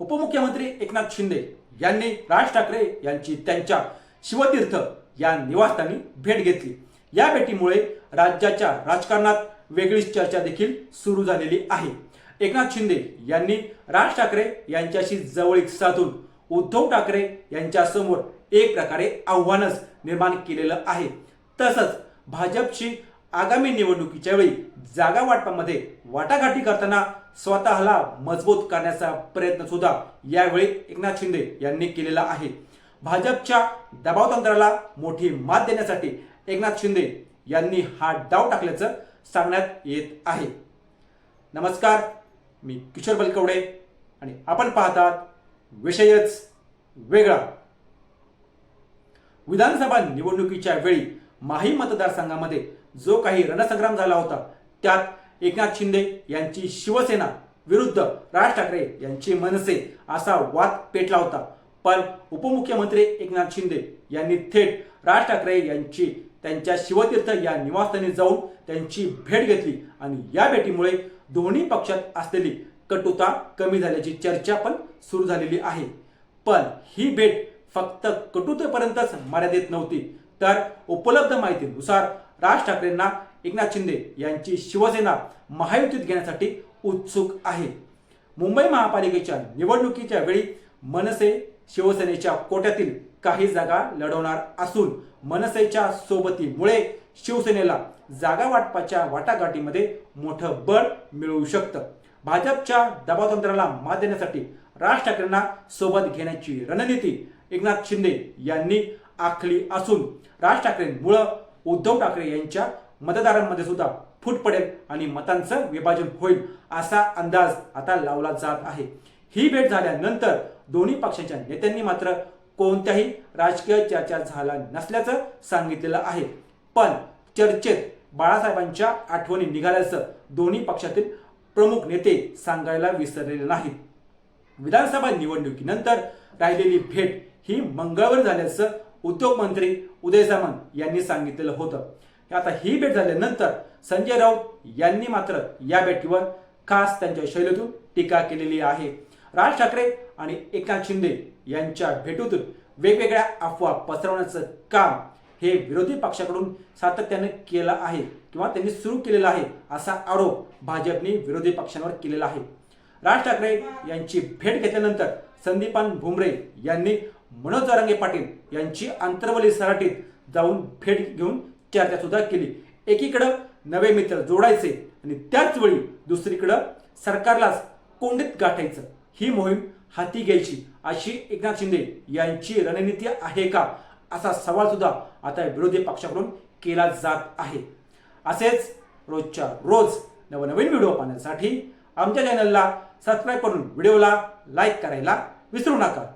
उपमुख्यमंत्री एकनाथ शिंदे यांनी राज ठाकरे यांची त्यांच्या शिवतीर्थ या निवासस्थानी भेट घेतली. या भेटीमुळे राज्याच्या राजकारणात वेगळीच चर्चा देखील सुरू झालेली आहे. एकनाथ शिंदे यांनी राज ठाकरे यांच्याशी जवळीक साधून उद्धव ठाकरे यांच्यासमोर एक प्रकारे आव्हानच निर्माण केलेलं आहे. तसंच भाजपची आगामी निवडणुकीच्या वेळी जागा वाटपामध्ये वाटाघाटी करताना स्वतःला मजबूत करण्याचा प्रयत्न सुद्धा यावेळी एकनाथ शिंदे यांनी केलेला आहे. भाजपच्या दबावतंत्राला मोठी मात देण्यासाठी एकनाथ शिंदे यांनी हा डाव टाकल्याचं सांगण्यात येत आहे. नमस्कार मी किशोर बलकवडे आणि आपण पाहतात विषयच वेगळा. विधानसभा निवडणुकीच्या वेळी माही मतदारसंघामध्ये जो काही रणसंग्राम झाला होता त्यात एकनाथ शिंदे यांची शिवसेना विरुद्ध राज ठाकरे यांची मनसे असा वाद पेटला होता. पण उपमुख्यमंत्री एकनाथ शिंदे यांनी थेट राज ठाकरे यांची त्यांच्या शिवतीर्थ या निवासस्थानी जाऊन त्यांची भेट घेतली आणि या भेटीमुळे दोन्ही पक्षात असलेली कटुता कमी झाल्याची चर्चा पण सुरू झालेली आहे. पण ही भेट फक्त कटुतेपर्यंतच मर्यादित नव्हती. तर उपलब्ध माहितीनुसार राज ठाकरेंना एकनाथ शिंदे यांची शिवसेना महायुतीत घेण्यासाठी उत्सुक आहे. मुंबई महापालिकेच्या निवडणुकीच्या वेळी मनसे शिवसेनेच्या कोट्यातील काही जागा लढवणार असून मनसेच्या सोबतीमुळे शिवसेनेला जागा वाटपाच्या वाटाघाटीमध्ये मोठं बळ मिळू शकतं. भाजपच्या दबावतंत्राला मात देण्यासाठी राज ठाकरेंना सोबत घेण्याची रणनीती एकनाथ शिंदे यांनी आखली असून राज ठाकरेंमुळं उद्धव ठाकरे यांच्या मतदारांमध्ये सुद्धा फूट पडेल आणि मतांचं विभाजन होईल असा अंदाज आता लावला जात आहे. ही भेट झाल्यानंतर दोन्ही पक्षाच्या नेत्यांनी मात्र कोणत्याही राजकीय चर्चा झाला नसल्याचं सांगितलेलं आहे. पण चर्चेत बाळासाहेबांच्या आठवणी निघाल्याचं दोन्ही पक्षातील प्रमुख नेते सांगायला विसरलेले नाहीत. विधानसभा निवडणुकीनंतर राहिलेली भेट ही मंगळवारी झाल्याचं उद्योगमंत्री उदय सामंत यांनी सांगितलेलं होतं. आता ही भेट झाल्यानंतर संजय राऊत यांनी मात्र या भेटीवर खास त्यांच्या शैलीतून टीका केलेली आहे. राज ठाकरे आणि एकनाथ शिंदे यांच्या भेटीतून वेगवेगळ्या अफवा पसरवण्याचं काम हे विरोधी पक्षाकडून सातत्याने केलं आहे किंवा त्यांनी सुरू केलेला आहे असा आरोप भाजपने विरोधी पक्षांवर केलेला आहे. राज ठाकरे यांची भेट घेतल्यानंतर संदीपान भुमरे यांनी मनोज जरांगे पाटील यांची आंतरवली सराटीत जाऊन भेट घेऊन चर्चा सुद्धा केली. एकीकडं नवे मित्र जोडायचे आणि त्याच वेळी दुसरीकडं सरकारलाच कोंडीत गाठायचं. ही मोहीम हाती घ्यायची अशी एकनाथ शिंदे यांची रणनीती आहे का? असा सवाल सुद्धा आता विरोधी पक्षाकडून केला जात आहे. असेच रोजच्या रोज नवनवीन व्हिडिओ पाहण्यासाठी आमच्या चॅनलला सबस्क्राईब करून व्हिडिओला लाईक करायला विसरू नका.